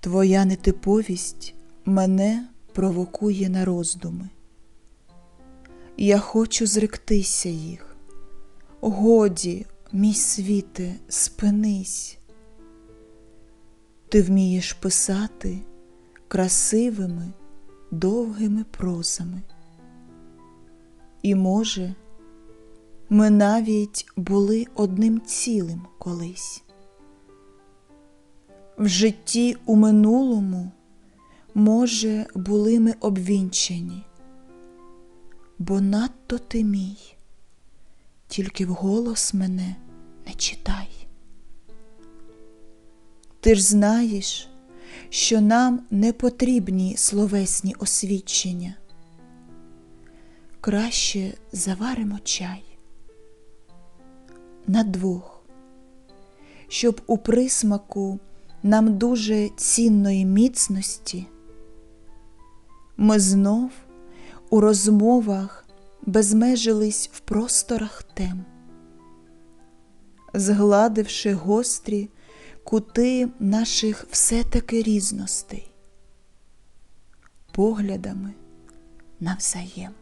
Твоя нетиповість мене провокує на роздуми. Я хочу зректися їх. Годі, мій світе, спинись. Ти вмієш писати красивими, довгими прозами. І, може, ми навіть були одним цілим колись. В житті у минулому, може, були ми обвінчені, бо надто ти мій, тільки вголос мене не читай. Ти ж знаєш, що нам не потрібні словесні освідчення. Краще заваримо чай на двох, щоб у присмаку нам дуже цінної міцності ми знов у розмовах безмежились в просторах тем, згладивши гострі кути наших все-таки різностей, поглядами навзаєм.